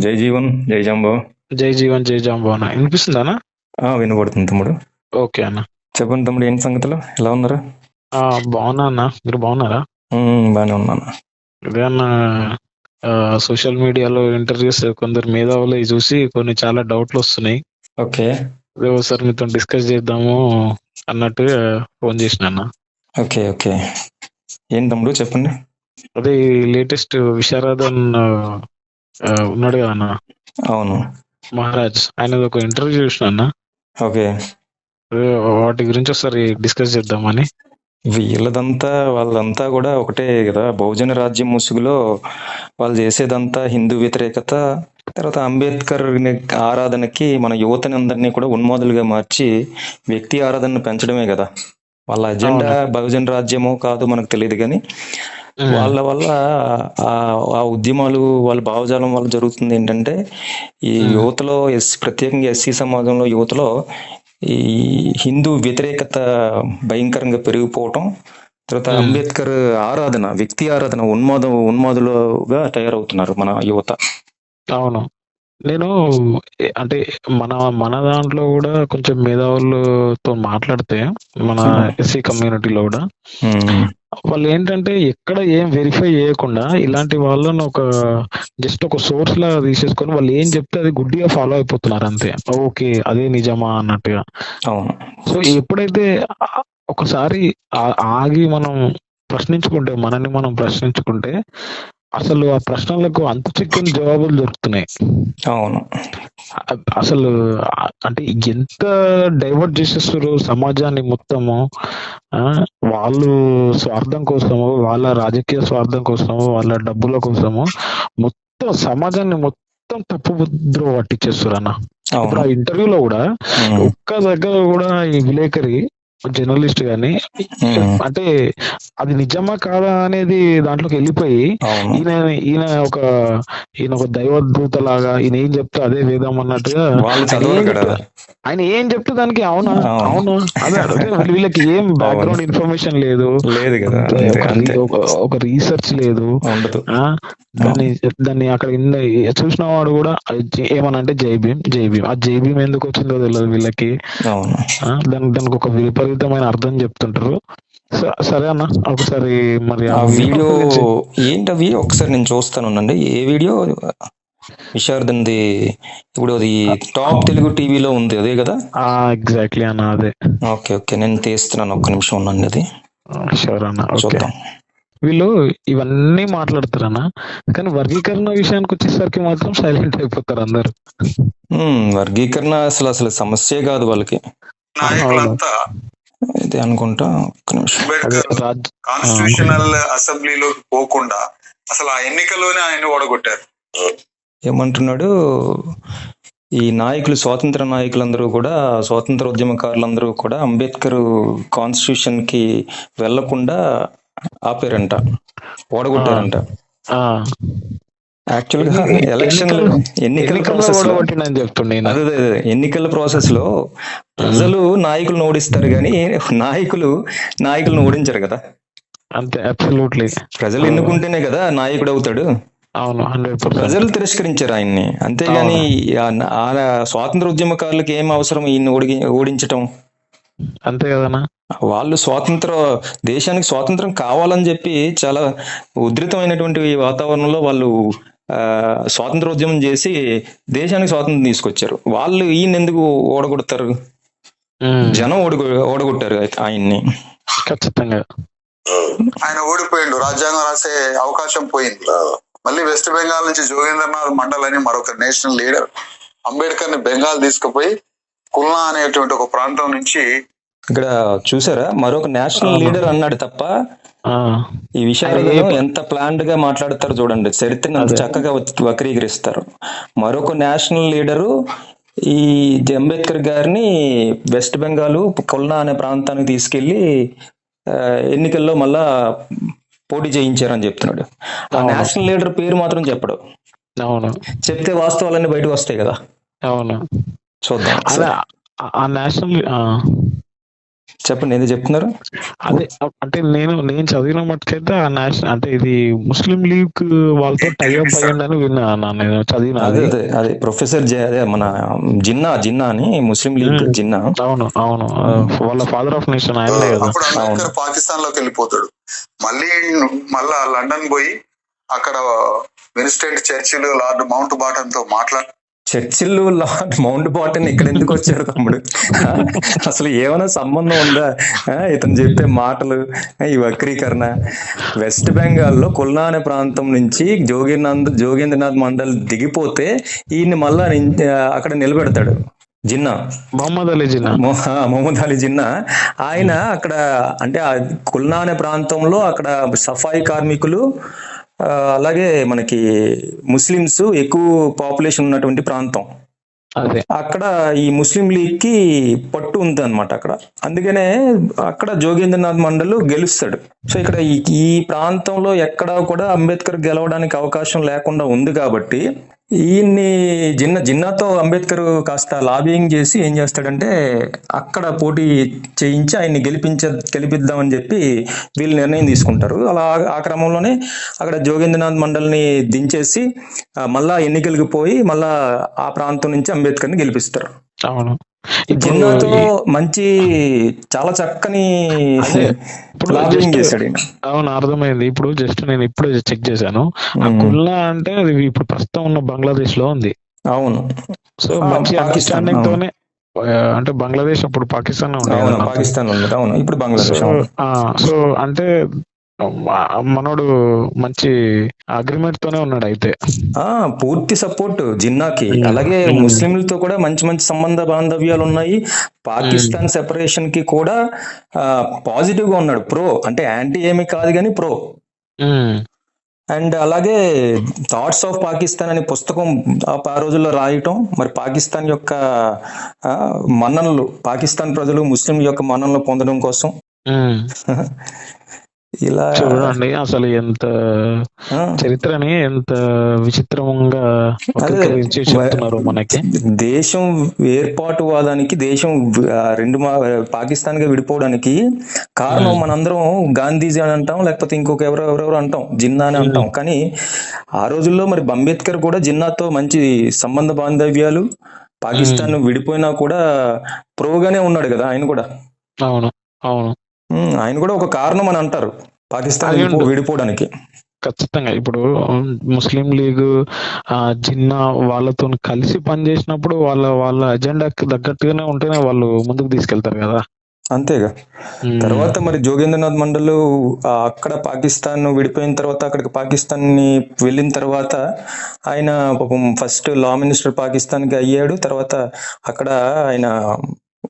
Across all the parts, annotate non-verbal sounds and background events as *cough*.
జై జీవన్ జై జాంబో. జై జీవన్ జై జాంబో అన్న. వినిపిస్తుందా ఆ వినబడుతుంది తమ్ముడు. ఓకే అన్న. చెప్పండి తమ్ముడు ఏంటి సంగతులు? ఎలా ఉన్నారు? ఆ, బాగున్నా అన్న. మీరు బాగున్నారా? బాగానే ఉన్నాను ఇదే అన్న. సోషల్ మీడియాలో ఇంటర్వ్యూస్ కొందరు మేధావులు చూసి కొన్ని చాలా డౌట్లు వస్తున్నాయి. ఓకే. అదే ఒకసారి మీతో డిస్కస్ చేద్దాము అన్నట్టుగా ఫోన్ చేసిన అన్న. Okay okay. ఏంటి తమ్ముడు చెప్పండి. అదే లేటెస్ట్ విశారదన్ ఉన్నాడు కదా అన్న? అవును. మహారాజ్ ఆయన ఒక ఇంటర్వ్యూ చూసిన అన్న? ఓకే. వాటి గురించి ఒకసారి డిస్కస్ చేద్దామని. వీళ్ళదంతా వాళ్ళంతా కూడా ఒకటే కదా? బహుజన రాజ్యం ముసుగులో వాళ్ళు చేసేదంతా హిందూ వ్యతిరేకత. తర్వాత అంబేద్కర్ ఆరాధనకి మన యువతని అందరినీ కూడా ఉన్మాదులుగా మార్చి వ్యక్తి ఆరాధనను పెంచడమే కదా? వాళ్ళ అజెండా బహుజన రాజ్యమో కాదు మనకు తెలియదు కానీ వాళ్ళ వల్ల ఆ ఆ ఉద్యమాలు వాళ్ళ భావజాలం వల్ల జరుగుతుంది ఏంటంటే ఈ. యువతలో ఎస్ ప్రత్యేకంగా ఎస్సీ సమాజంలో యువతలో ఈ హిందూ వ్యతిరేకత భయంకరంగా పెరిగిపోవటం తర్వాత. అంబేద్కర్ ఆరాధన వ్యక్తి ఆరాధన ఉన్మాద ఉన్మాదులుగా తయారవుతున్నారు మన యువత అవును నేను అంటే మన మన దాంట్లో కూడా కొంచెం మేధావులతో మాట్లాడితే మన. ఎస్సీ కమ్యూనిటీలో కూడా. వాళ్ళు ఏంటంటే ఎక్కడ ఏం వెరిఫై చేయకుండా ఇలాంటి వాళ్ళని ఒక జస్ట్ ఒక సోర్స్ లా తీసేసుకొని వాళ్ళు ఏం చెప్తే అది గుడ్డిగా ఫాలో అయిపోతున్నారు అంతే. ఓకే అదే నిజమా అన్నట్టుగా. అవును. సో ఎప్పుడైతే ఒకసారి ఆగి మనం ప్రశ్నించుకుంటే మనల్ని మనం ప్రశ్నించుకుంటే అసలు ఆ ప్రశ్నలకు అంతు చిక్కని జవాబులు దొరుకుతున్నాయి. అవును. అసలు అంటే ఎంత డైవర్ట్ చేసేస్తారు సమాజాన్ని మొత్తము వాళ్ళు స్వార్థం కోసము వాళ్ళ రాజకీయ స్వార్థం కోసము వాళ్ళ డబ్బుల కోసము మొత్తం సమాజాన్ని మొత్తం తప్పు ముద్ర పట్టించేస్తారు అన్న ఇప్పుడు అవును. ఆ ఇంటర్వ్యూలో కూడా. ఒక్క దగ్గర కూడా ఈ విలేకరి జర్నలిస్ట్ గాని. అంటే అది నిజమా కాదా అనేది దాంట్లోకి వెళ్ళిపోయి ఈయన ఈయన ఒక ఈయన ఒక దైవదూత లాగా ఈయన ఏం చెప్తే అదే వేదం అన్నట్టుగా ఆయన ఏం చెప్తే- దానికి అవునా? అవును. అదే వీళ్ళకి ఏం బ్యాక్గ్రౌండ్ ఇన్ఫర్మేషన్ లేదు. లేదు కదా. ఒక రీసెర్చ్ లేదు. దాన్ని దాన్ని అక్కడ చూసిన వాడు కూడా ఏమనంటే జై భీమ్ జై భీమ్. ఆ జై భీమ్ ఎందుకు వచ్చిందో తెలియదు వీళ్ళకి. దానికి దానికి ఒక విపరీతమైన అర్థం చెప్తుంటారు. సరే అన్న ఒకసారి మరి ఆ వీడియో గురించి- ఏంటి ఆ వీడియో? ఒకసారి నేను చూస్తాను ఉండండి ఏ వీడియో? విశారదంది ఇప్పుడు అది టాప్ తెలుగు టీవీలో ఉంది అదే కదా? ఆ ఎగ్జాక్ట్లీ అన్న అదే. ఓకే ఓకే నేను తీస్తున్నాను ఒక్క నిమిషం ఉండండి అది. షూర్ అన్న ఓకే. చూద్దాం. వీళ్ళు ఇవన్నీ మాట్లాడతారన్న కానీ వర్గీకరణ విషయానికి వచ్చేసరికి మాత్రం సైలెంట్ అయిపోతారు అందరు. వర్గీకరణ అసలు అసలు సమస్యే కాదు వాళ్ళకి. నాయకులంతా ఇది అనుకుంటా ఒక్క నిమిషం. కాన్స్టిట్యూషనల్ అసెంబ్లీలోకి పోకుండా అసలు ఆ ఎన్నికలోనే ఆయన ఓడగొట్టారు. ఏమంటున్నాడు? ఈ నాయకులు స్వాతంత్ర నాయకులందరూ కూడా స్వాతంత్ర ఉద్యమకారులందరూ కూడా అంబేద్కర్ కాన్స్టిట్యూషన్కి వెళ్ళకుండా ఆపారంట ఓడగొట్టారంట. ఆ, యాక్చువల్గా ఎన్ని- ఎలక్షన్ ఎన్నికల ప్రాసెస్. అదే. ఎన్నికల ప్రాసెస్లో ప్రజలు నాయకులను ఓడిస్తారు కానీ నాయకులు నాయకులను ఓడించరు కదా. అంతే అబ్సల్యూట్లీ ప్రజలు ఎన్నుకుంటేనే కదా నాయకుడు అవుతాడు. అవును హండ్రెడ్ ప్రజలు తిరస్కరించారు ఆయన్ని. అంతేగాని ఆ- ఆ స్వాతంత్ర ఉద్యమకారులకు ఏం అవసరం ఈయన్ని ఓడి ఓడించటం? అంతే కదనా వాళ్ళు స్వాతంత్ర దేశానికి స్వాతంత్రం కావాలని చెప్పి చాలా ఉధృతమైనటువంటి వాతావరణంలో వాళ్ళు ఆ, స్వాతంత్ర ఉద్యమం చేసి దేశానికి స్వాతంత్రం తీసుకొచ్చారు. వాళ్ళు ఈయన ఎందుకు ఓడగొడతారు జనం ఓడగొ ఓడగొట్టారు అయితే ఆయన్ని. ఖచ్చితంగా. ఆయన ఓడిపోయిండు. రాజ్యాంగం రాసే అవకాశం పోయింది. మళ్ళీ వెస్ట్ బెంగాల్ నుంచి జోగేంద్రనాథ్ మండల్ అని మరొక నేషనల్ లీడర్ అంబేద్కర్ని బెంగాల్ తీసుకుపోయి కుల్నా అనేటువంటి ఒక ప్రాంతం నుంచి ఇక్కడ చూసారా? మరొక నేషనల్. లీడర్ అన్నాడు తప్ప ఆ, ఈ విషయాలను ఎంత ప్లాన్డ్గా మాట్లాడతారు చూడండి. చరిత్రను అంత. చక్కగా వక్- వక్రీకరిస్తారు. మరొక నేషనల్ లీడరు ఈ అంబేద్కర్ గారిని వెస్ట్ బెంగాల్ కొల్నా అనే ప్రాంతానికి తీసుకెళ్ళి ఎన్నికల్లో మళ్ళా పోటీ చేయించారని చెప్తున్నాడు. ఆ. నేషనల్ లీడర్ పేరు మాత్రం చెప్పడు. అవును. చెప్తే వాస్తవాలన్నీ బయటకు వస్తాయి కదా. అవును. చూద్దాం ఆ నేషనల్ చెప్పండి ఏదో చెప్తున్నారు? అదే అంటే నేను నేను చదివిన మట్టుకైతే ఆ నేషనల్ అంటే ఇది ముస్లిం లీగ్ వాళ్ళతో టైఅప్ *laughs* అయ్యిందని విన్నా నేను చదివిన అదే అది. ప్రొఫెసర్ జే అదే మన జిన్నా జిన్నా అని ముస్లిం లీగ్. జిన్నా. అవును అవును. వాళ్ళ ఫాదర్ ఆఫ్ నేషన్ ఆయనే కదా. అప్పుడు అంబేద్కర్ పాకిస్తాన్లోకి వెళ్ళిపోతాడు. మళ్ళీ మళ్ళా లండన్ పోయి అక్కడ విన్స్టెంట్ చర్చిల్ లార్డ్ మౌంట్ బాటన్తో మాట్లాడి చర్చిల్ లార్డ్ మౌంట్ బాటన్ ఇక్కడ ఎందుకు వచ్చాడు తమ్ముడు? అసలు ఏమైనా సంబంధం ఉందా? ఇతను చెప్పే మాటలు ఈ వక్రీకరణ. వెస్ట్ బెంగాల్లో కుల్నా అనే ప్రాంతం నుంచి జోగినాథ్ జోగేంద్రనాథ్ మండల్ దిగిపోతే ఈయన్ని మళ్ళా అక్కడ నిలబెడతాడు. జిన్నా. మొహమ్మద్ అలీ జిన్నా. మొహమ్మద్ అలీ జిన్నా. ఆయన అక్కడ అంటే కుల్నా అనే ప్రాంతంలో అక్కడ సఫాయి కార్మికులు అలాగే మనకి ముస్లిమ్స్ ఎక్కువ పాపులేషన్ ఉన్నటువంటి ప్రాంతం. అదే. అక్కడ ఈ ముస్లిం లీగ్కి పట్టు ఉంది అనమాట అక్కడ. అందుకనే అక్కడ జోగేంద్రనాథ్ మండల్ గెలుస్తాడు. సో ఇక్కడ ఈ ఈ ప్రాంతంలో ఎక్కడా కూడా అంబేద్కర్ గెలవడానికి అవకాశం లేకుండా ఉంది కాబట్టి ఈయన్ని జిన్న జిన్నాతో అంబేద్కర్ కాస్త లాబింగ్ చేసి ఏం చేస్తాడంటే అక్కడ పోటీ చేయించి ఆయన్ని గెలిపించ గెలిపిద్దామని చెప్పి వీళ్ళు నిర్ణయం తీసుకుంటారు. అలా ఆ- క్రమంలోనే అక్కడ జోగేంద్రనాథ్ మండల్ని దించేసి మళ్ళా ఎన్నికలకు పోయి మళ్ళా ఆ ప్రాంతం నుంచి అంబేద్కర్ని గెలిపిస్తారు. అవును. జిన్నాతో మంచి చాలా చక్కని అవును అర్థమైంది. ఇప్పుడు జస్ట్ నేను ఇప్పుడే చెక్ చేశాను. ఆ. కుల్లా అంటే అది ఇప్పుడు ప్రస్తుతం ఉన్న బంగ్లాదేశ్లో ఉంది. అవును. సో మంచి పాకిస్తాన్, అండర్స్టాండింగ్. తోనే అంటే బంగ్లాదేశ్ అప్పుడు పాకిస్తాన్ ఉండేది అవును. పాకిస్తాన్ ఉంది అవును ఇప్పుడు బంగ్లాదేశ్ సో అంటే మనోడు మంచి అగ్రిమెంట్ తోనే ఉన్నాడు అయితే. ఆ పూర్తి సపోర్ట్ జిన్నాకి. మ్మ్. అలాగే మ్మ్. ముస్లింలతో కూడా మంచి మంచి సంబంధ బాంధవ్యాలు ఉన్నాయి. పాకిస్తాన్ సెపరేషన్కి కూడా పాజిటివ్గా ఉన్నాడు. ప్రో అంటే యాంటీ ఏమీ కాదు కానీ ప్రో. అండ్ అలాగే థాట్స్ ఆఫ్ పాకిస్తాన్ అనే పుస్తకం ఆ రోజుల్లో రాయటం. మరి పాకిస్తాన్ యొక్క మన్ననలు పాకిస్తాన్ ప్రజలు ముస్లిం యొక్క మన్ననలు పొందడం కోసం. *laughs* ఇలా చూడండి అసలు ఎంత చరిత్రని ఎంత విచిత్రంగా చెప్తున్నారు మనకి. దేశం ఏర్పాటువాదానికి దేశం రెండు మా పాకిస్తాన్గా విడిపోవడానికి కారణం. మనందరం గాంధీజీ అని అంటాం లేకపోతే ఇంకొక ఎవరో ఎవరెవరు అంటాం జిన్నా అని అంటాం. కానీ ఆ రోజుల్లో మరి అంబేద్కర్ కూడా జిన్నాతో మంచి సంబంధ బాంధవ్యాలు పాకిస్తాన్ విడిపోయినా కూడా ప్రోగానే ఉన్నాడు కదా ఆయన కూడా. అవును అవును. ఆయన కూడా ఒక కారణం అని అంటారు. పాకిస్తాన్. విడిపోవడానికి. ఖచ్చితంగా ఇప్పుడు ముస్లిం లీగ్ ఆ జిన్నా వాళ్ళతో కలిసి పనిచేసినప్పుడు వాళ్ళ వాళ్ళ అజెండాకి తగ్గట్టుగానే ఉంటేనే వాళ్ళు ముందుకు తీసుకెళ్తారు కదా. అంతేగా. తర్వాత మరి జోగేంద్రనాథ్ మండల్ అక్కడ పాకిస్తాన్ విడిపోయిన తర్వాత అక్కడికి పాకిస్తాన్ని వెళ్ళిన తర్వాత ఆయన పాపం ఫస్ట్ లా మినిస్టర్ పాకిస్తాన్కి అయ్యాడు. తర్వాత అక్కడ ఆయన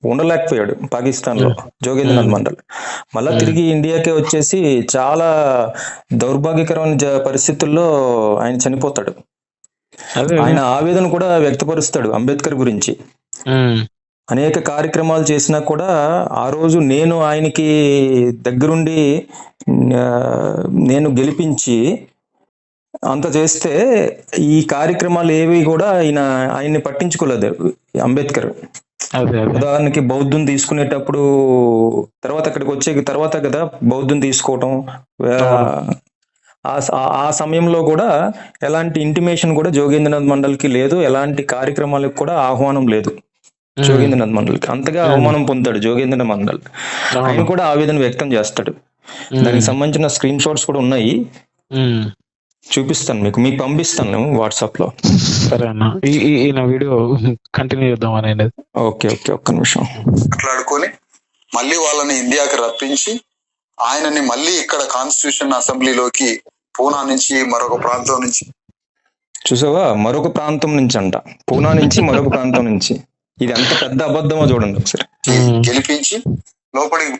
ఉండలేకపోయాడు పాకిస్తాన్లో జోగేంద్రనాథ్ మండల్. మళ్ళా తిరిగి ఇండియాకే వచ్చేసి చాలా దౌర్భాగ్యకరమైన పరిస్థితుల్లో ఆయన చనిపోతాడు. ఆయన ఆవేదన కూడా వ్యక్తపరుస్తాడు అంబేద్కర్ గురించి. అనేక కార్యక్రమాలు చేసినా కూడా ఆ రోజు నేను ఆయనకి దగ్గరుండి నేను గెలిపించి అంత చేస్తే ఈ కార్యక్రమాలు ఏవి కూడా ఆయన ఆయన్ని పట్టించుకోలేదు అంబేద్కర్. ఉదాహరణకి బౌద్ధం తీసుకునేటప్పుడు తర్వాత అక్కడికి వచ్చే తర్వాత కదా బౌద్ధం తీసుకోవటం ఆ, సమయంలో కూడా ఎలాంటి ఇంటిమేషన్ కూడా జోగేంద్రనాథ్ మండల్కి లేదు ఎలాంటి కార్యక్రమాలకు కూడా ఆహ్వానం లేదు జోగేంద్రనాథ్ మండల్కి. అంతగా అవమానం పొందాడు జోగేంద్రనాథ్ మండల్. ఆయన కూడా ఆవేదన వ్యక్తం చేస్తాడు. దానికి సంబంధించిన స్క్రీన్ షాట్స్ కూడా ఉన్నాయి. చూపిస్తాను మీకు. మీకు పంపిస్తాను వాట్సాప్లో సరే అన్న. ఈ నా వీడియో కంటిన్యూ చేద్దాం అనేది ఓకే ఓకే ఒక్క నిమిషం. మాట్లాడుకొని మళ్ళీ వాళ్ళని ఇండియాకి రప్పించి ఆయనని మళ్ళీ ఇక్కడ కాన్స్టిట్యూషన్ అసెంబ్లీలోకి పూనా నుంచి మరొక ప్రాంతం నుంచి. చూసావా? మరొక ప్రాంతం నుంచి అంట. పూనా నుంచి మరొక ప్రాంతం నుంచి. ఇది ఎంత పెద్ద అబద్ధమో చూడండి ఒకసారి. గెలిపించి లోపలికి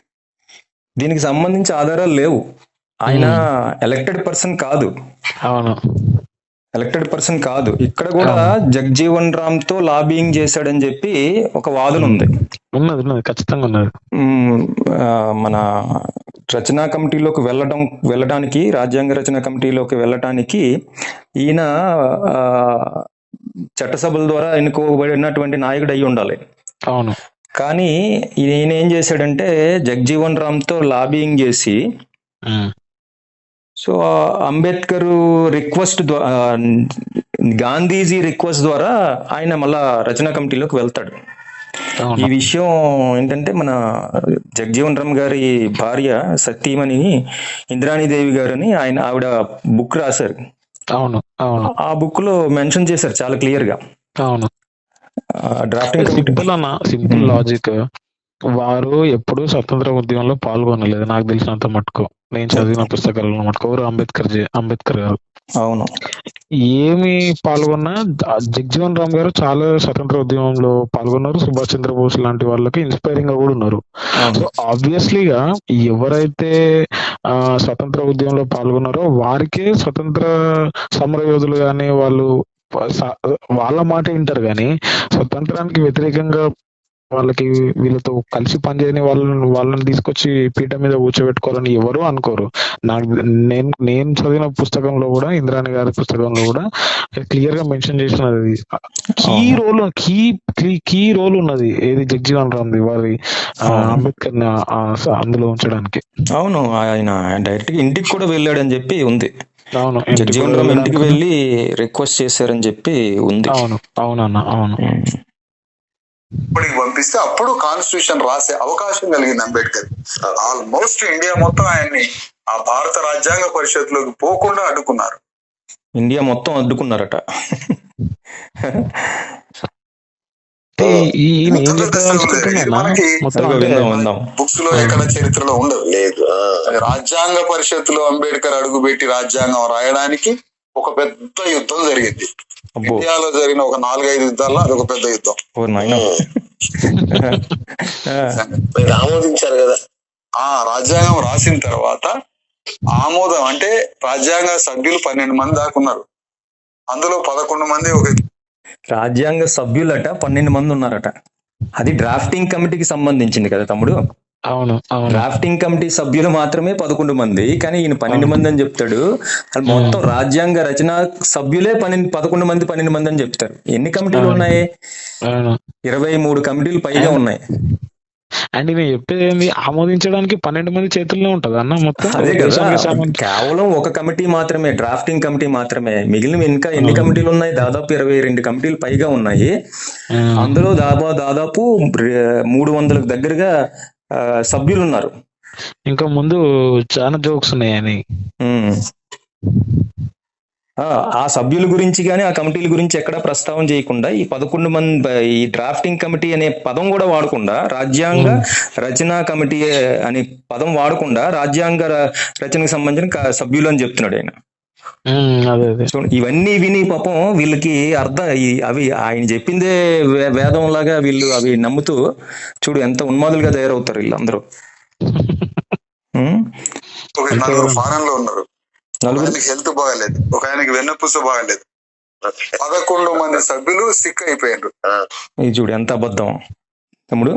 దీనికి సంబంధించి ఆధారాలు లేవు. ఆయన ఎలక్టెడ్ పర్సన్ కాదు. అవును. ఎలక్టెడ్ పర్సన్ కాదు. ఇక్కడ కూడా జగ్జీవన్ రామ్తో లాబింగ్ చేశాడని చెప్పి ఒక వాదన ఉంది. ఉన్నది ఉన్నది. ఖచ్చితంగా ఉన్నది. మన రచనా కమిటీలోకి వెళ్ళడం వెళ్ళడానికి రాజ్యాంగ రచన కమిటీలోకి వెళ్ళటానికి ఈయన చట్టసభల ద్వారా ఎన్నుకోబడినటువంటి నాయకుడు అయి ఉండాలి. అవును. కానీ ఈయన ఏం చేశాడంటే జగ్జీవన్ రామ్తో లాబింగ్ చేసి so Ambedkar request Gandhiji request ద్వారా ఆయన మళ్ళా రచనా కమిటీలోకి వెళ్తాడు. ఈ విషయం ఏంటంటే మన జగజీవన్ రామ్ గారి భార్య సతీమణి ఇంద్రాణీదేవి గారని ఆయన ఆవిడ బుక్ రాశారు. అవును అవును. ఆ బుక్లో మెన్షన్ చేశారు చాలా క్లియర్గా అవును డ్రాఫ్టింగ్ సింపుల్ అన్న సింపుల్. లాజిక్. వారు ఎప్పుడు స్వతంత్ర ఉద్యమంలో పాల్గొనలేదు. నాకు తెలిసినంత మటుకు. నేను చదివిన పుస్తకాలలో మటుకు. ఎవరు? అంబేద్కర్ జే- అంబేద్కర్ గారు. అవును. ఏమి పాల్గొన్నా జగ్జీవన్ రామ్ గారు చాలా స్వతంత్ర ఉద్యమంలో పాల్గొన్నారు. సుభాష్ చంద్రబోస్ లాంటి వాళ్ళకి ఇన్స్పైరింగ్గా కూడా ఉన్నారు. సో ఆబ్వియస్లీగా ఎవరైతే ఆ, స్వతంత్ర ఉద్యమంలో పాల్గొన్నారో వారికే స్వతంత్ర సమర యోధులు కానీ వాళ్ళు వాళ్ళ మాట వింటారు కానీ స్వతంత్రానికి వ్యతిరేకంగా వాళ్ళకి వీళ్ళతో కలిసి పనిచేయని వాళ్ళని వాళ్ళని తీసుకొచ్చి పీఠ మీద కూర్చోబెట్టుకోవాలని ఎవరు అనుకోరు. నాకు నేను నేను చదివిన పుస్తకంలో కూడా ఇంద్రాణి గారి పుస్తకంలో కూడా క్లియర్గా మెన్షన్ చేసినది key. Role key key role ఉన్నది. ఏది జగ్జీవన్ రామ్ది వారి. అంబేద్కర్ అందులో ఉంచడానికి. అవును ఆయన డైరెక్ట్గా ఇంటికి కూడా వెళ్ళాడని చెప్పి ఉంది. అవును జగజీవన్ రామ్ ఇంటికి వెళ్ళి రిక్వెస్ట్ చేశారని చెప్పి ఉంది. అవును అవునన్న అవును. ఇప్పటికి పంపిస్తే అప్పుడు కాన్స్టిట్యూషన్ రాసే అవకాశం కలిగింది అంబేద్కర్. ఆల్మోస్ట్ ఇండియా మొత్తం ఆయన్ని ఆ భారత రాజ్యాంగ పరిషత్లోకి పోకుండా అడ్డుకున్నారు. ఇండియా మొత్తం అడ్డుకున్నారట. బుక్స్లో ఎక్కడ చరిత్రలో ఉండదు. లేదు రాజ్యాంగ పరిషత్తులో అంబేద్కర్ అడుగుపెట్టి రాజ్యాంగం రాయడానికి ఒక పెద్ద యుద్ధం జరిగింది. ఇండియాలో జరిగిన ఒక నాలుగైదు యుద్ధాల్లో అదొక పెద్ద యుద్ధం. *laughs* ఆమోదించారు కదా. ఆ రాజ్యాంగం రాసిన తర్వాత ఆమోదం అంటే రాజ్యాంగ సభ్యులు పన్నెండు మంది దాకా ఉన్నారు అందులో పదకొండు మంది ఒక రాజ్యాంగ సభ్యులట పన్నెండు మంది ఉన్నారట. అది డ్రాఫ్టింగ్ కమిటీకి సంబంధించింది కదా తమ్ముడు? అవును అవును. డ్రాఫ్టింగ్ కమిటీ సభ్యులు మాత్రమే పదకొండు మంది కానీ ఈయన పన్నెండు మంది అని చెప్తాడు. మొత్తం రాజ్యాంగ రచన సభ్యులే పన్నెండు పదకొండు మంది పన్నెండు మంది అని చెప్తారు. ఎన్ని కమిటీలు ఉన్నాయి? ఇరవై మూడు కమిటీలు పైగా ఉన్నాయి. అండ్ నేను చెప్పేది ఏంది? ఆమోదించడానికి పన్నెండు మంది చేతుల్లో ఉంటది అన్న మొత్తం. అదే కదా. కేవలం ఒక కమిటీ మాత్రమే డ్రాఫ్టింగ్ కమిటీ మాత్రమే. మిగిలిన ఇంకా ఎన్ని కమిటీలు ఉన్నాయి? దాదాపు ఇరవై రెండు కమిటీలు పైగా ఉన్నాయి. అందులో దాదాపు దాదాపు మూడు వందలకు దగ్గరగా సభ్యులు ఉన్నారు ఇంకా ముందు చాలా జోక్స్ ఉన్నాయని. ఆ, ఆ సభ్యుల గురించి కానీ ఆ కమిటీల గురించి ఎక్కడా ప్రస్తావన చేయకుండా ఈ పదకొండు మంది ఈ డ్రాఫ్టింగ్ కమిటీ అనే పదం కూడా వాడకుండా రాజ్యాంగ రచనా కమిటీ అనే పదం వాడకుండా రాజ్యాంగ రచనకు సంబంధించిన సభ్యులు అని చెప్తున్నాడు ఆయన. ఇవన్నీ విని పాపం వీళ్ళకి అర్థం అవి ఆయన చెప్పిందే వేదం లాగా వీళ్ళు అవి నమ్ముతూ చూడు ఎంత ఉన్మాదులుగా తయారవుతారు వీళ్ళందరూ. *laughs* నలుగురు ఫారెన్లో ఉన్నారు. హెల్త్ బాగాలేదు ఒక ఆయనకి వెన్నపూస బాగాలేదు. పదకొండు మంది సభ్యులు సిక్ అయిపోయారు ఇది చూడు ఎంత అబద్ధం. తమ్ముడు?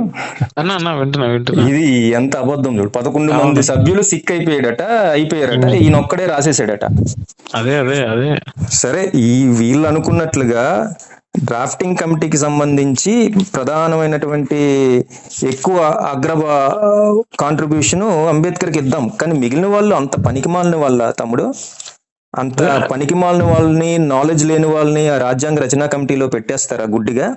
అన్న అన్న వింటున్నా వింటున్నా. ఇది ఎంత అబద్ధం చూడు. పదకొండు. మంది సభ్యులు సిక్ అయిపోయాడట అయిపోయారట ఈయన ఒక్కడే రాసేసాడట అదే అదే అదే. సరే ఈ వీళ్ళు అనుకున్నట్లుగా డ్రాఫ్టింగ్ కమిటీకి సంబంధించి ప్రధానమైనటువంటి ఎక్కువ అగ్ర కాంట్రిబ్యూషన్ అంబేద్కర్కి ఇద్దాం. కానీ మిగిలిన వాళ్ళు అంత పనికిమాలిన వాళ్ళ తమ్ముడు. అంత పనికిమాలిన వాళ్ళని నాలెడ్జ్ లేని వాళ్ళని ఆ రాజ్యాంగ రచనా కమిటీలో పెట్టేస్తారా గుడ్డిగా?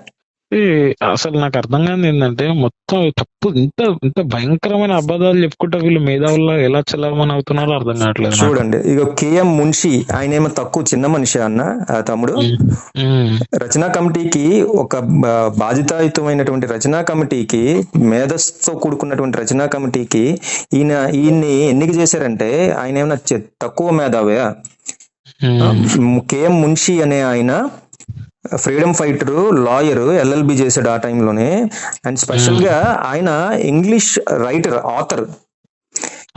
అసలు నాకు అర్థం కాదు ఏంటంటే మొత్తం తప్పు ఇంత ఇంత భయంకరమైన అబద్ధాలు చెప్పుకుంటా వీళ్ళు మేధావుల్లో ఎలా చలామణి అవుతున్నారో అర్థం కావట్లేదు. చూడండి ఇక కేఎం మున్షి ఆయన ఏమో తక్కువ చిన్న మనిషి అన్న తమ్ముడు. రచనా కమిటీకి ఒక బా- బాధ్యతాయుతమైనటువంటి రచనా కమిటీకి మేధస్సుతో కూడుకున్నటువంటి రచనా కమిటీకి ఈయన ఈయన్ని ఎన్నిక చేశారంటే ఆయన ఏమైనా తక్కువ మేధావే? కేఎం మున్షి అనే ఆయన ఫ్రీడమ్ ఫైటర్ లాయర్ ఎల్ఎల్బి చేశాడు ఆ టైంలోనే. అండ్ స్పెషల్గా ఆయన ఇంగ్లీష్ రైటర్ ఆథర్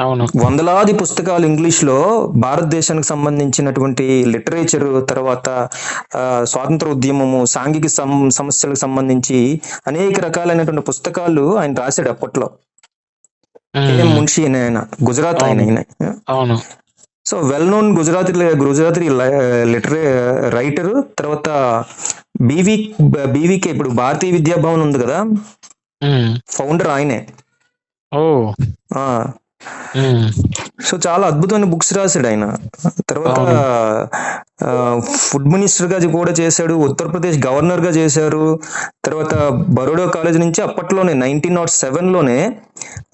అవును. వందలాది పుస్తకాలు ఇంగ్లీష్లో భారతదేశానికి సంబంధించినటువంటి లిటరేచర్ తర్వాత స్వాతంత్ర ఉద్యమము సాంఘిక సమ- సమస్యలకు సంబంధించి అనేక రకాలైనటువంటి పుస్తకాలు ఆయన రాశాడు అప్పట్లో. ఉమ్, మున్షి ఆయన గుజరాత్ ఆయన ఆయన అవును. So well known Gujarati Gujarati literary writer తర్వాత బీవీ బీవీకే ఇప్పుడు భారతీయ విద్యాభవన్ ఉంది కదా? ఫౌండర్ ఆయనే. ఓ ఉమ్, సో చాలా అద్భుతమైన బుక్స్ రాశాడు ఆయన. తర్వాత ఫుడ్ మినిస్టర్గా కూడా చేశాడు ఉత్తరప్రదేశ్ గవర్నర్గా చేశారు. తర్వాత బరోడా కాలేజ్ నుంచి అప్పట్లోనే నైన్టీన్ నాట్ సెవెన్లోనే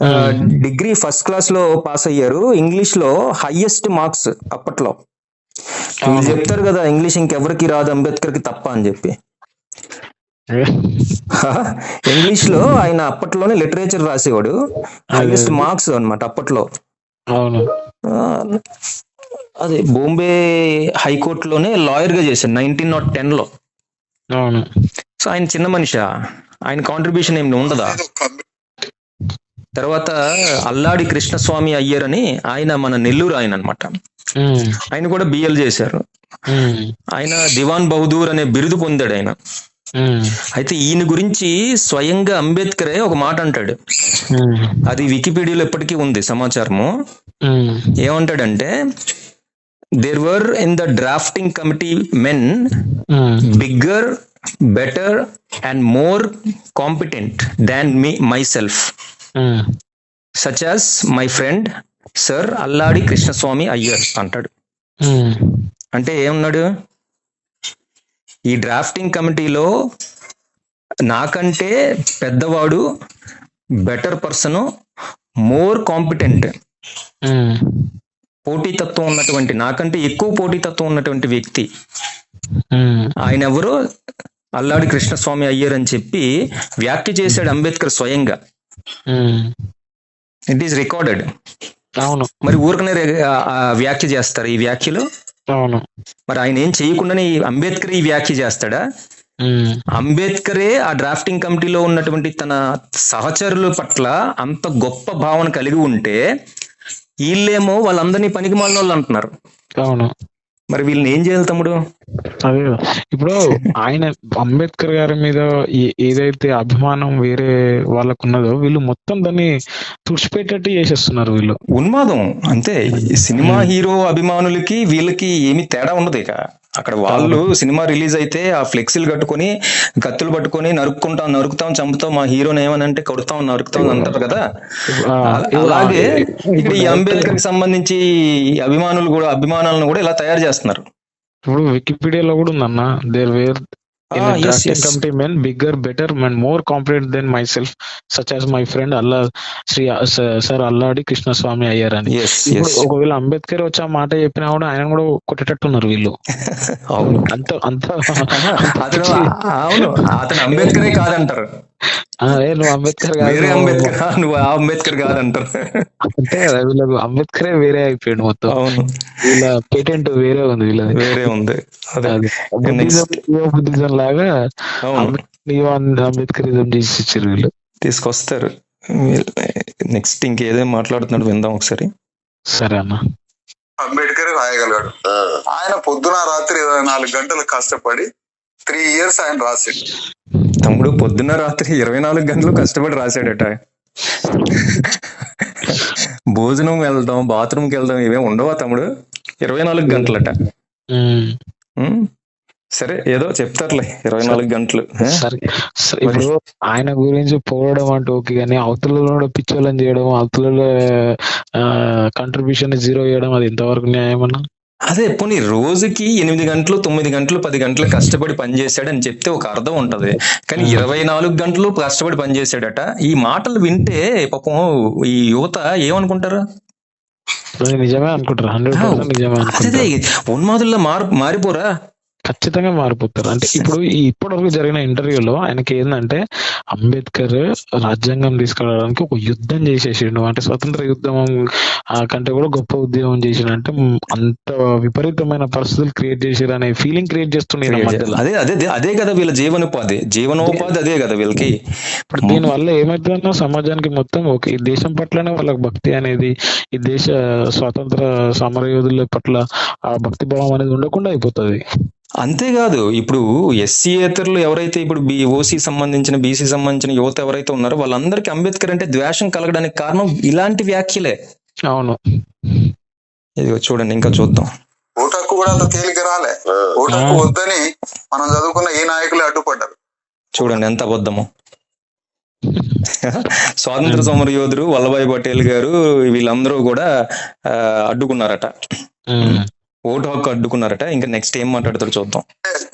ఆ, డిగ్రీ ఫస్ట్ క్లాస్లో పాస్ అయ్యారు. ఇంగ్లీష్లో హైయెస్ట్ మార్క్స్ అప్పట్లో. చెప్తారు కదా ఇంగ్లీష్ ఇంకెవరికి రాదు అంబేద్కర్కి తప్ప అని చెప్పి. *laughs* ఇంగ్లీష్లో ఆయన అప్పట్లోనే లిటరేచర్ రాసేవాడు. హైయెస్ట్ మార్క్స్ అన్నమాట అప్పట్లో. అవును. ఆ, అదే బాంబే హైకోర్టులోనే లాయర్గా చేశాడు నైన్టీన్ నాట్ టెన్లో అవును. సో ఆయన చిన్న మనిషి ఆయన కాంట్రిబ్యూషన్ ఏమి ఉండదా? తర్వాత అల్లాడి కృష్ణస్వామి అయ్యర్ అని ఆయన మన నెల్లూరు ఆయన అన్నమాట. ఉమ్, ఆయన కూడా బిఎల్ చేశారు. ఆయన దివాన్ బహదూర్ అనే బిరుదు పొందాడు ఆయన. అయితే ఈయన గురించి స్వయంగా అంబేద్కరే ఒక మాట అంటాడు. అది వికీపీడియాలో ఇప్పటికీ ఉంది సమాచారము. ఏమంటాడంటే there were in the drafting committee men bigger better and more competent than me myself such as my friend sir Alladi Krishnaswami Ayyar అంటాడు. అంటే ఏమన్నాడు? ఈ డ్రాఫ్టింగ్ కమిటీలో నాకంటే పెద్దవాడు బెటర్ పర్సన్ మోర్ కాంపిటెంట్ పోటీతత్వం ఉన్నటువంటి నాకంటే ఎక్కువ పోటీతత్వం ఉన్నటువంటి వ్యక్తి. ఆయన ఎవరు అల్లాడి కృష్ణస్వామి అయ్యర్ అని చెప్పి వ్యాఖ్య చేశాడు అంబేద్కర్ స్వయంగా. ఇట్ ఈస్ రికార్డెడ్ అవును. మరి ఊరికనే వ్యాఖ్య చేస్తారు ఈ వ్యాఖ్యలు? అవును. మరి ఆయన ఏం చేయకుండానే అంబేద్కర్ ఈ వ్యాఖ్య చేస్తాడా? అంబేద్కరే ఆ డ్రాఫ్టింగ్ కమిటీలో ఉన్నటువంటి తన సహచరుల పట్ల అంత గొప్ప భావన కలిగి ఉంటే వీళ్ళేమో వాళ్ళందరినీ పనికి మాలిన వాళ్ళు అంటున్నారు. అవును. మరి వీళ్ళని ఏం చేయాలి తమ్ముడు? అదే. ఇప్పుడు ఆయన అంబేద్కర్ గారి మీద ఏదైతే అభిమానం వేరే వాళ్ళకు ఉన్నదో వీళ్ళు మొత్తం దాన్ని తుడిచిపెట్టేట్టు చేసేస్తున్నారు వీళ్ళు. ఉన్మాదం. అంతే. సినిమా హీరో అభిమానులకి వీళ్ళకి ఏమి తేడా ఉండదు ఇక. అక్కడ వాళ్ళు సినిమా రిలీజ్ అయితే ఆ ఫ్లెక్సీలు కట్టుకొని కత్తులు పట్టుకొని నరుక్కుంటాం నరుకుతాం చంపుతాం మా హీరోని ఏమనంటే కొడతాం నరుకుతాం అంటారు కదా. అలాగే ఇప్పుడు ఇక్కడ ఈ అంబేద్కర్కి సంబంధించి అభిమానులు కూడా అభిమానాలను కూడా ఇలా తయారు చేస్తున్నారు. ఇప్పుడు వికీపీడియాలో కూడా ఉందన్న. There were Ah, yes, yes. Committee men bigger better and more competent then myself such as my friend Alla Shri sir Alladi Krishnaswami Ayyar అని. ఒకవేళ అంబేద్కర్ వచ్చి ఆ మాట చెప్పినా కూడా ఆయన కూడా కొట్టేటట్టున్నారు వీళ్ళు. అంత అంత *laughs* అతను *laughs* అవును. అతను అంబేద్కరే కాదంటారు. నువ్వు అంబేద్కర్ కాదు నువ్వు- అంబేద్కర్ నువ్వు అంబేద్కర్ కాదంటారు. అంటే వీళ్ళకు అంబేద్కరే వేరే అయిపోయాడు మొత్తం. అవును. వీళ్ళ పేటెంట్ వేరే ఉంది వీళ్ళది. వేరే ఉంది. బుద్ధిజం లాగా అంబేద్కరిజం చేసి ఇచ్చారు వీళ్ళు. తీసుకొస్తారు. నెక్స్ట్ ఇంకేదేం మాట్లాడుతున్నాడు విందాం ఒకసారి. సరే అన్న. అంబేద్కర్ రాయగలగాడు. ఆ, ఆయన పొద్దున రాత్రి ఇరవై నాలుగు గంటలు కష్టపడి త్రీ ఇయర్స్ ఆయన రాసిండు. తమ్ముడు పొద్దున్న రాత్రి ఇరవై నాలుగు గంటలు కష్టపడి రాశాడట. భోజనం వెళ్దాం బాత్రూమ్కి వెళ్దాం ఇవేం ఉండవా తమ్ముడు? ఇరవై నాలుగు గంటలట? సరే ఏదో చెప్తారులే ఇరవై నాలుగు గంటలు. ఇప్పుడు ఆయన గురించి పోవడం అంటే ఓకే కానీ అవతలలో పిచ్చోళ్ళని చేయడం అవతలలో కంట్రిబ్యూషన్ జీరో చేయడం అది ఎంతవరకు న్యాయం అన్న అదే పోనీ రోజుకి ఎనిమిది గంటలు తొమ్మిది గంటలు పది గంటలు కష్టపడి పనిచేశాడు అని చెప్తే ఒక అర్థం ఉంటది. కానీ ఇరవై నాలుగు గంటలు కష్టపడి పనిచేశాడట ఈ మాటలు వింటే పాపం ఈ యువత ఏమనుకుంటారు? నిజమే అదే అనుకుంటారు. ఉన్మాదుల్లో మార్ మారిపోరా? ఖచ్చితంగా మారిపోతారు. అంటే ఇప్పుడు ఈ ఇప్పటివరకు జరిగిన ఇంటర్వ్యూలో ఆయనకి ఏంటంటే అంబేద్కర్ రాజ్యాంగం తీసుకురావడానికి ఒక యుద్ధం చేసేసిండు. అంటే స్వతంత్ర యుద్ధం ఆ, కంటే కూడా గొప్ప ఉద్యమం చేసిండు అంటే అంత విపరీతమైన పరిస్థితులు క్రియేట్ చేసారు అనే ఫీలింగ్ క్రియేట్ మధ్యలో. అదే అదే అదే- కదా వీళ్ళ జీవనోపాధి. జీవనోపాధి అదే కదా వీళ్ళకి. ఇప్పుడు దీని వల్ల ఏమైతుందన్నా సమాజానికి మొత్తం ఒక ఈ దేశం పట్లనే వాళ్ళకి భక్తి అనేది ఈ దేశ స్వాతంత్ర సమరయోధుల పట్ల ఆ భక్తి భావం అనేది ఉండకుండా అయిపోతుంది. అంతేకాదు ఇప్పుడు ఎస్సీ ఏతరులు ఎవరైతే ఇప్పుడు బి ఓసీ సంబంధించిన బీసీ సంబంధించిన యువత ఎవరైతే ఉన్నారో వాళ్ళందరికీ అంబేద్కర్ అంటే ద్వేషం కలగడానికి కారణం ఇలాంటి వ్యాఖ్యలే. అవును. ఇదిగో చూడండి ఇంకా చూద్దాం. ఓటు హక్కు కూడా అంత తేలిక రాలే. ఆ. ఓటు హక్కు వద్దని మనం చదువుకున్న ఈ నాయకులే అడ్డుపడ్డారు. చూడండి ఎంత అబద్ధము. స్వాతంత్ర సమర యోధుడు వల్లభాయ్ పటేల్ గారు వీళ్ళందరూ కూడా అడ్డుకున్నారట. ఓటు హక్కు అడ్డుకున్నారట ఇంకా నెక్స్ట్ ఏం మాట్లాడతాడు చూద్దాం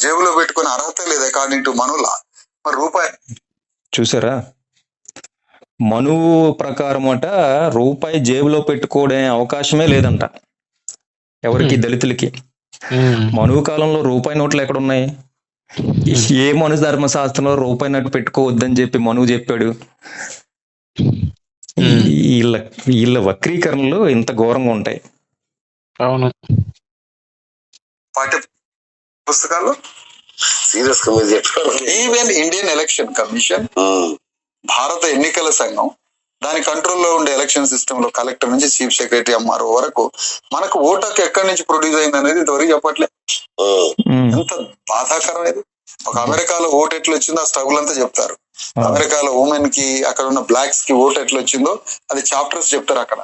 జేబులో పెట్టుకునే అర్హత లేదు అకార్డింగ్ టు మనులా మరి రూపాయి చూసారా మనువు ప్రకారం అట రూపాయి జేబులో పెట్టుకోవడే అవకాశమే లేదంట ఎవరికి Hmm. దళితులకి మనువు కాలంలో రూపాయి నోట్లు ఎక్కడున్నాయి ఏ మను ధర్మశాస్త్రంలో రూపాయి నోటు పెట్టుకోవద్దని చెప్పి మనువు చెప్పాడు Hmm. ఈ- వీళ్ళ వీళ్ళ వక్రీకరణలు ఇంత ఘోరంగా ఉంటాయి అవును పాఠ్య పుస్తకాల్లో సీరియస్గా మీరు చెప్పారు ఈవెన్ ఇండియన్ ఎలక్షన్ కమిషన్ భారత ఎన్నికల సంఘం దాని కంట్రోల్లో ఉండే ఎలక్షన్ సిస్టమ్లో కలెక్టర్ నుంచి చీఫ్ సెక్రటరీ ఎంఆర్ఓ వరకు మనకు ఓటకు ఎక్కడి నుంచి ప్రొడ్యూస్ అయింది అనేది ఇంతవరకు చెప్పట్లే. ఎంత బాధాకరం ఇది. ఒక అమెరికాలో ఓటు ఎట్లా వచ్చిందో ఆ స్ట్రగుల్ అంతా చెప్తారు. అమెరికాలో ఉమెన్కి అక్కడ ఉన్న బ్లాక్స్కి ఓటు ఎట్లా వచ్చిందో అది చాప్టర్స్ చెప్తారు అక్కడ.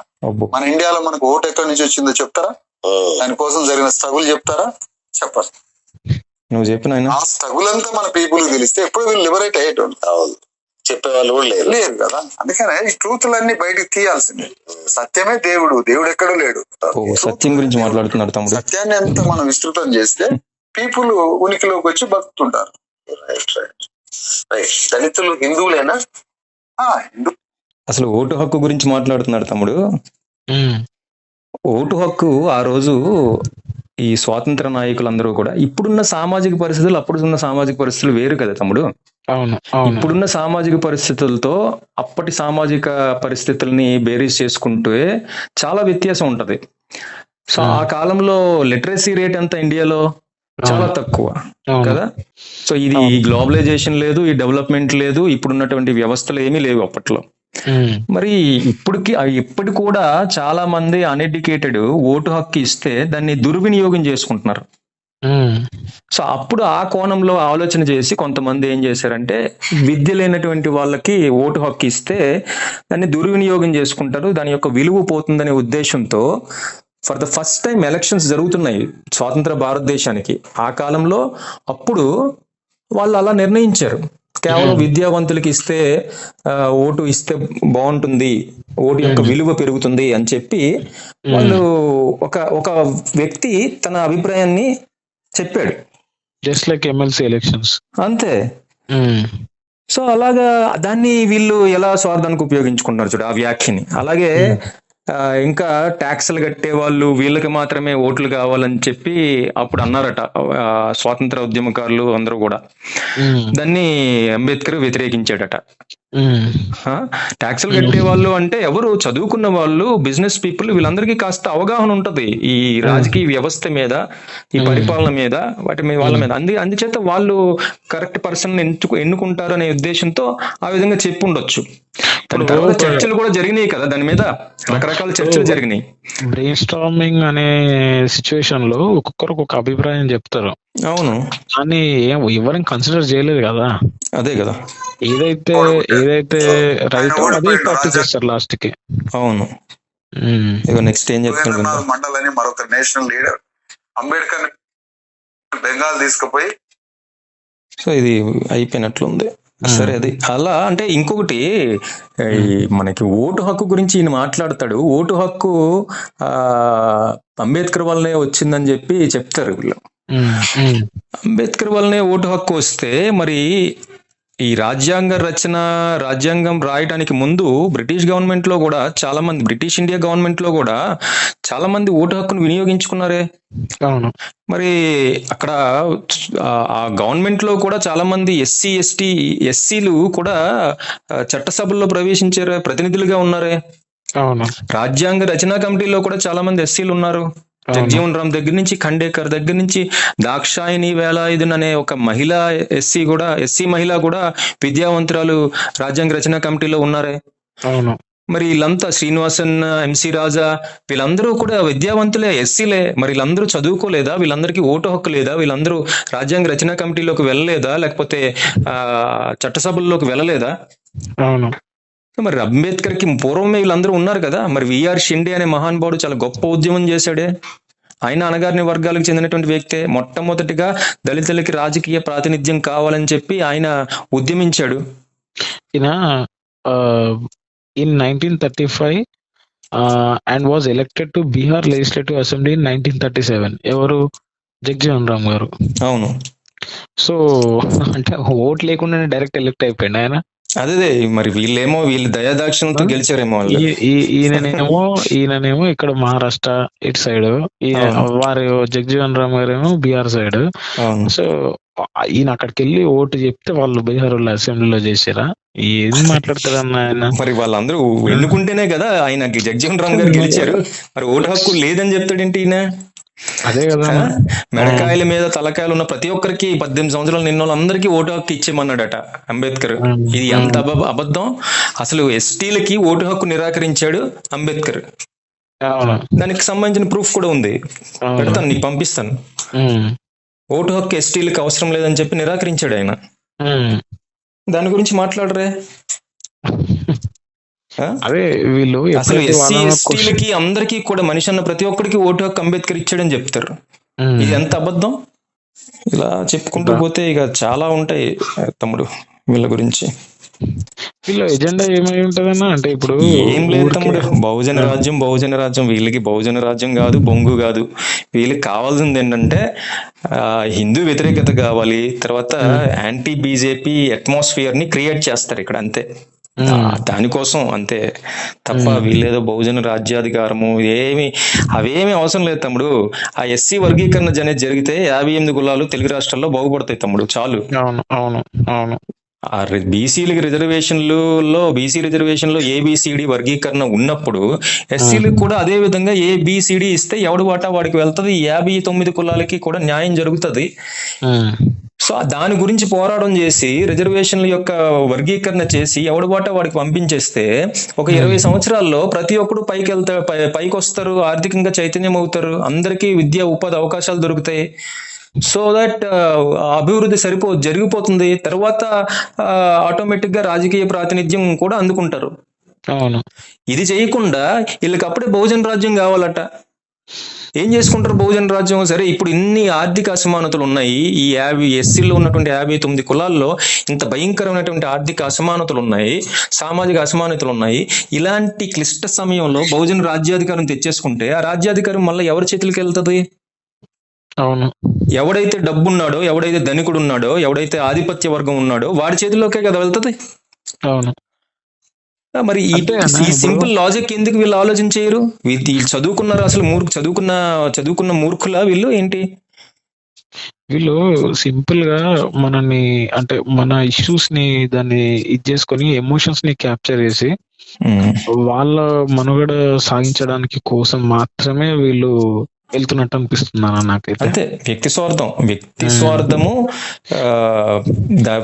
మన ఇండియాలో మనకు ఓటు ఎక్కడి నుంచి వచ్చిందో చెప్తారా. దానికోసం జరిగిన స్ట్రగుల్ చెప్తారా? చెప్పరు నువ్వు చెప్పిన ఆ స్ట్రగుల్ అంతా మన పీపుల్ తెలిస్తే ఎప్పుడు వీళ్ళు లిబరేట్ అయ్యేటోళ్ళు. అవును. చెప్పే వాళ్ళు కూడా లేరు. లేరు కదా. అందుకనే ఈ ట్రూత్లన్నీ బయటికి తీయాల్సిందే. సత్యమే దేవుడు. దేవుడు ఎక్కడూ లేడు. ఓ సత్యం గురించి మాట్లాడుతున్నాడు తమ్ముడు. సత్యాన్ని ఎంత మనం విస్తృతం చేస్తే పీపుల్ ఉనికిలోకి వచ్చి బతుకుతుంటారు. రైట్ రైట్ రైట్ దళితులు హిందువులేనా? ఆ హిందూ. అసలు ఓటు హక్కు గురించి మాట్లాడుతున్నాడు తమ్ముడు. ఓటు హక్కు ఆ రోజు ఈ స్వాతంత్ర నాయకులందరూ కూడా ఇప్పుడున్న సామాజిక పరిస్థితులు అప్పుడున్న సామాజిక పరిస్థితులు వేరు కదా తమ్ముడు. అవును ఇప్పుడున్న సామాజిక పరిస్థితులతో అప్పటి సామాజిక పరిస్థితుల్ని బేరీజ్ చేసుకుంటే చాలా వ్యత్యాసం ఉంటది. సో ఆ. కాలంలో లిటరసీ రేట్ ఎంత ఇండియాలో? చాలా తక్కువ కదా? సో ఇది గ్లోబలైజేషన్ లేదు ఈ డెవలప్మెంట్ లేదు ఇప్పుడున్నటువంటి వ్యవస్థలు ఏమీ లేవు అప్పట్లో. మరి ఇప్పటికి ఇప్పటి కూడా చాలా మంది అన్ఎడ్యుకేటెడ్ ఓటు హక్కు ఇస్తే దాన్ని దుర్వినియోగం చేసుకుంటున్నారు. సో అప్పుడు ఆ కోణంలో ఆలోచన చేసి కొంతమంది ఏం చేశారంటే విద్య లేనటువంటి వాళ్ళకి ఓటు హక్కు ఇస్తే దాన్ని దుర్వినియోగం చేసుకుంటారు. దాని యొక్క విలువ పోతుందనే ఉద్దేశంతో for the first time elections జరుగుతున్నాయి స్వాతంత్ర భారతదేశానికి. ఆ కాలంలో అప్పుడు వాళ్ళు అలా నిర్ణయించారు. కేవలం విద్యావంతులకి ఇస్తే ఓటు ఇస్తే బాగుంటుంది ఓటు యొక్క విలువ పెరుగుతుంది అని చెప్పి వాళ్ళు ఒక ఒక వ్యక్తి తన అభిప్రాయాన్ని చెప్పాడు. జస్ట్ లైక్ ఎమ్మెల్సీ ఎలక్షన్స్ అంతే. సో అలాగా దాన్ని వీళ్ళు ఎలా స్వార్థానికి ఉపయోగించుకుంటున్నారు చూడు ఆ వ్యాఖ్యని. అలాగే ఇంకా ట్యాక్సులు కట్టే వాళ్ళు వీళ్ళకి మాత్రమే ఓట్లు కావాలని చెప్పి అప్పుడు అన్నారట స్వాతంత్ర ఉద్యమకారులు అందరూ కూడా. దాన్ని అంబేద్కర్ వ్యతిరేకించాడట. ట్యాక్సులు కట్టే వాళ్ళు అంటే ఎవరు? చదువుకున్న వాళ్ళు బిజినెస్ పీపుల్ వీళ్ళందరికీ కాస్త అవగాహన ఉంటది. ఈ రాజకీయ వ్యవస్థ మీద ఈ పరిపాలన మీద వాటి మీద వాళ్ళ మీద. అంది అందుచేత వాళ్ళు కరెక్ట్ పర్సన్ ఎంచుకు ఎన్నుకుంటారు అనే ఉద్దేశంతో ఆ విధంగా చెప్పి ఉండొచ్చు దాని తర్వాత చర్చలు కూడా జరిగినాయి కదా దాని మీద? రకరకాల చర్చలు జరిగినాయి. బ్రెయిన్ స్టార్మింగ్ అనే సిచ్యువేషన్లో ఒక్కొక్కరు ఒక్కొక్క అభిప్రాయం చెప్తారు. అవును. కానీ ఏం ఎవరిని కన్సిడర్ చేయలేదు కదా. అదే కదా. ఏదైతే ఏదైతే రైట్ అదే పార్టీ చేస్తారు లాస్ట్కి అవును ఇక నెక్స్ట్ ఏం. సురేంద్రనాథ్ మండల్ అని మరొక నేషనల్ లీడర్ అంబేద్కర్ బెంగాల్ తీసుకుపోయి సో ఇది అయిపోయినట్లుంది. సరే అది. అలా అంటే ఇంకొకటి మనకి ఓటు హక్కు గురించి ఈయన మాట్లాడతాడు. ఓటు హక్కు ఆ అంబేద్కర్ వల్లనే వచ్చిందని చెప్పి చెప్తారు వీళ్ళు. అంబేద్కర్ వల్లనే ఓటు హక్కు వస్తే మరి ఈ రాజ్యాంగ రచన రాజ్యాంగం రాయడానికి ముందు బ్రిటిష్ గవర్నమెంట్లో కూడా చాలా మంది బ్రిటిష్ ఇండియా గవర్నమెంట్లో కూడా చాలా మంది ఓటు హక్కును వినియోగించుకున్నారే. అవును. మరి అక్కడ ఆ- గవర్నమెంట్లో కూడా చాలా మంది ఎస్సీ ఎస్టీ ఎస్సీలు కూడా చట్టసభల్లో ప్రవేశించారు ప్రతినిధులుగా ఉన్నారే. అవును. రాజ్యాంగ రచనా కమిటీలో కూడా చాలా మంది ఎస్సీలు ఉన్నారు. జగజీవన్ రామ్ దగ్గర నుంచి ఖండేకర్ దగ్గర నుంచి దాక్షాయిని వేలాయుధన్ అనే ఒక మహిళ ఎస్సీ కూడా ఎస్సీ మహిళ కూడా విద్యావంతురాలు రాజ్యాంగ రచనా కమిటీలో ఉన్నారే. అవును. మరి వీళ్ళంతా శ్రీనివాసన్ ఎంసి రాజా వీళ్ళందరూ కూడా విద్యావంతులే ఎస్సీలే. మరి వీళ్ళందరూ చదువుకోలేదా? వీళ్ళందరికీ ఓటు హక్కు లేదా? వీళ్ళందరూ రాజ్యాంగ రచనా కమిటీలోకి వెళ్ళలేదా? లేకపోతే ఆ చట్టసభల్లోకి వెళ్ళలేదా? అవును. మరి అంబేద్కర్కి పూర్వమే వీళ్ళందరూ ఉన్నారు కదా. మరి విఆర్ షిండే అనే మహానుభావుడు చాలా గొప్ప ఉద్యమం చేశాడే. ఆయన అనగారిన వర్గాలకు చెందినటువంటి వ్యక్తే. మొట్టమొదటిగా దళితులకి రాజకీయ ప్రాతినిధ్యం కావాలని చెప్పి ఆయన ఉద్యమించాడు. ఈయన in nineteen thirty five and was elected to Bihar legislative assembly in nineteen thirty seven ఎవరు? జగ్జీవన్ రామ్ గారు. అవును. సో అంటే ఓట్ లేకుండానే డైరెక్ట్ ఎలక్ట్ అయిపోయింది ఆయన. అదే మరి వీళ్ళేమో వీళ్ళు దయాదాక్షిణ్యంతో? గెలిచారేమో ఈయననేమో ఈయననేమో ఇక్కడ మహారాష్ట్ర ఇటు సైడ్. వారు జగ్జీవన్ రామ్ గారు ఏమో బీహార్ సైడ్. సో ఈయన అక్కడికి వెళ్ళి ఓటు చెప్తే వాళ్ళు బీహార్ వాళ్ళు అసెంబ్లీలో చేసారా ఏం మాట్లాడతారన్న ఆయన? మరి వాళ్ళందరూ ఎన్నుకుంటేనే కదా ఆయన జగజీవన్ రామ్ గారు గెలిచారు. *laughs* మరి ఓటు హక్కు లేదని చెప్తాడేంటి ఈయన? అదే కదా? మెడకాయల మీద తలకాయలు ఉన్న ప్రతి ఒక్కరికి పద్దెనిమిది సంవత్సరాలు నిన్న వాళ్ళందరికీ ఓటు హక్కు ఇచ్చేమన్నాడట అంబేద్కర్. ఇది ఎంత అబ- అబద్ధం? అసలు ఎస్టీలకి ఓటు హక్కు నిరాకరించాడు అంబేద్కర్. దానికి సంబంధించిన ప్రూఫ్ కూడా ఉంది. పెడతాను నీకు పంపిస్తాను. ఓటు హక్కు ఎస్టీలకు అవసరం లేదని చెప్పి నిరాకరించాడు ఆయన. దాని గురించి మాట్లాడరే? అదే వీళ్ళు అసలు ఎస్సీ ఎస్టీలకి అందరికీ కూడా మనిషి అన్న ప్రతి ఒక్కరికి ఓటు హక్కు అంబేద్కర్ ఇచ్చాడని చెప్తారు. ఇది ఎంత అబద్ధం? ఇలా చెప్పుకుంటూ పోతే ఇక చాలా ఉంటాయి తమ్ముడు వీళ్ళ గురించి. వీళ్ళ ఎజెండా ఏమై ఉంటదన్నా? అంటే ఇప్పుడు ఏం లేదు తమ్ముడు. బహుజన రాజ్యం బహుజన రాజ్యం. వీళ్ళకి బహుజన రాజ్యం కాదు బొంగు కాదు. వీళ్ళకి కావాల్సింది ఏంటంటే హిందూ వ్యతిరేకత కావాలి. తర్వాత యాంటీ బీజేపీ అట్మాస్ఫియర్ని క్రియేట్ చేస్తారు ఇక్కడ అంతే. దానికోసం అంతే. తప్ప వీళ్ళేదో బహుజన రాజ్యాధికారము ఏమి అవేమి అవసరం లేదు తమ్ముడు. ఆ ఎస్సీ వర్గీకరణ అనేది జరిగితే యాభై ఎనిమిది కులాలు తెలుగు రాష్ట్రాల్లో బాగుపడతాయి తమ్ముడు చాలు. అవును అవును అవును. ఆ బీసీలకి రిజర్వేషన్లలో బీసీ రిజర్వేషన్లో ఏబిసిడి వర్గీకరణ ఉన్నప్పుడు ఎస్సీలకు కూడా అదే విధంగా ఏబిసిడి ఇస్తే ఎవడు వాటా వాడికి వెళ్తది? యాభై తొమ్మిది కులాలకి కూడా న్యాయం జరుగుతుంది. సో దాని గురించి పోరాటం చేసి రిజర్వేషన్ల యొక్క వర్గీకరణ చేసి ఎవడు బాట వాడికి పంపించేస్తే ఒక ఇరవై సంవత్సరాల్లో ప్రతి ఒక్కడు పైకి వెళ్తారు పై- పైకి వస్తారు ఆర్థికంగా చైతన్యం అవుతారు అందరికీ విద్యా ఉపాధి అవకాశాలు దొరుకుతాయి. సో దట్ అభివృద్ధి సరిపో జరిగిపోతుంది. తర్వాత ఆటోమేటిక్గా రాజకీయ ప్రాతినిధ్యం కూడా అందుకుంటారు. అవును. ఇది చేయకుండా వీళ్ళకి అప్పుడే బహుజన రాజ్యం కావాలట. ఏం చేసుకుంటారు బహుజన రాజ్యం సరే ఇప్పుడు ఇన్ని ఆర్థిక అసమానతలు ఉన్నాయి. ఈ యాభై ఎస్సీలో ఉన్నటువంటి యాభై తొమ్మిది కులాల్లో ఇంత భయంకరమైనటువంటి ఆర్థిక అసమానతలు ఉన్నాయి సామాజిక అసమానతలు ఉన్నాయి. ఇలాంటి క్లిష్ట సమయంలో బహుజన రాజ్యాధికారం తెచ్చేసుకుంటే ఆ రాజ్యాధికారం మళ్ళీ ఎవరి చేతులకి వెళ్తది? అవును. ఎవడైతే డబ్బున్నాడో ఎవడైతే ధనికుడు ఉన్నాడో ఎవడైతే ఆధిపత్య వర్గం ఉన్నాడో వాడి చేతిలోకే కదా వెళ్తది? అవును. మరి ఈ సింపుల్ లాజిక్ ఎందుకు వీళ్ళు ఆలోచన చేయరు వీ- వీళ్ళు చదువుకున్నారు అసలు మూర్ఖ చదువుకున్న చదువుకున్న మూర్ఖులా వీళ్ళు ఏంటి? వీళ్ళు సింపుల్గా మనని అంటే మన ఇష్యూస్ని దాన్ని ఇది చేసుకొని ఎమోషన్స్ని క్యాప్చర్ చేసి వాళ్ళ మనుగడ సాగించడానికి కోసం మాత్రమే వీళ్ళు వెళ్తున్నట్టు అనిపిస్తుంది అన్న నాకైతే. అంతే వ్యక్తి స్వార్థం. వ్యక్తి. స్వార్థము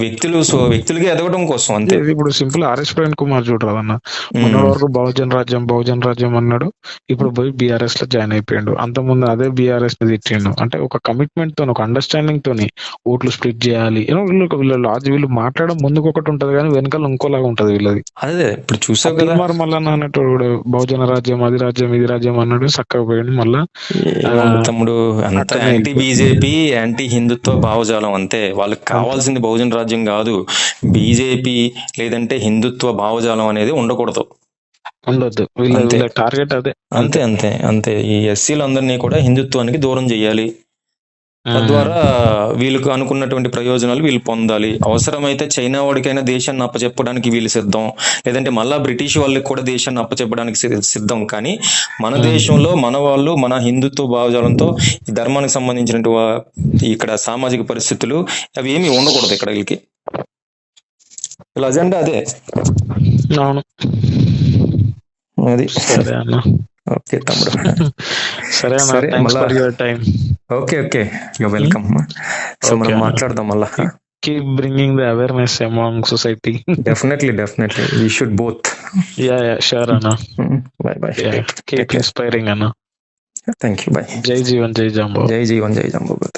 వ్యక్తులు వ్యక్తులుగా ఎదగడం కోసం అంతే. ఇప్పుడు సింపుల్ ఆర్ఎస్ ప్రవీణ్ కుమార్ చూడరాదన్న మొన్నటి వరకు బహుజన్ రాజ్యం బహుజన్ రాజ్యం అన్నాడు. ఇప్పుడు పోయి బీఆర్ఎస్లో జాయిన్ అయిపోయాడు. అంత ముందు అదే బీఆర్ఎస్ని తిట్టిండు. అంటే ఒక కమిట్మెంట్ తోని ఒక అండర్స్టాండింగ్ తోని ఓట్లు స్ప్లిట్ చేయాలి. వీళ్ళు వీళ్ళు లాజ్ వీళ్ళు మాట్లాడడం ముందుకు ఒకటి ఉంటది కానీ వెనకాల ఇంకోలాగా ఉంటది వీళ్ళది. అదే ఇప్పుడు చూసావు కదా. కుమార్ మళ్ళా అన్నట్టు బహుజన రాజ్యం అది రాజ్యం ఇది రాజ్యం అన్నాడు. చక్కగా పోయాడు మళ్ళా. తమ్ముడు. అంత యాంటీ బీజేపీ యాంటీ హిందుత్వ భావజాలం అంతే. వాళ్ళకి కావాల్సింది బహుజన రాజ్యం కాదు. బీజేపీ లేదంటే హిందుత్వ భావజాలం అనేది ఉండకూడదు. ఉండొద్దు. వీళ్ళ టార్గెట్ అదే. అంతే అంతే అంతే. ఈ ఎస్సీలందరినీ కూడా హిందుత్వానికి దూరం చేయాలి. తద్వారా వీళ్ళకు అనుకున్నటువంటి ప్రయోజనాలు వీళ్ళు పొందాలి. అవసరమైతే చైనా వాడికైనా దేశాన్ని అప్పచెప్పడానికి వీళ్ళు సిద్ధం. లేదంటే మళ్ళా బ్రిటిష్ వాళ్ళకి కూడా దేశాన్ని అప్పచెప్పడానికి సిద్ధం. కానీ మన దేశంలో మన వాళ్ళు మన హిందుత్వ భావజాలంతో ఈ ధర్మానికి సంబంధించినటువంటి వా- ఇక్కడ సామాజిక పరిస్థితులు అవి ఏమీ ఉండకూడదు ఇక్కడ వీళ్ళకి. వీళ్ళ అజెండా అదే. అవును. అది. సరే అన్న. ఓకే తమ్ముడు సరే అన్న సరే, థ్యాంక్స్ మళ్ళా- for your time okay okay you welcome so మనం Okay. మాట్లాడదాం మళ్ళా keep bringing the awareness among society definitely definitely we should both ya ya sure అన్న బాయ్ బాయ్ కీప్ ఇన్స్పైరింగ్ అన్న థ్యాంక్ యూ బాయ్ జై జీవన్ జై jumbo జై జీవన్ జై జంబోగత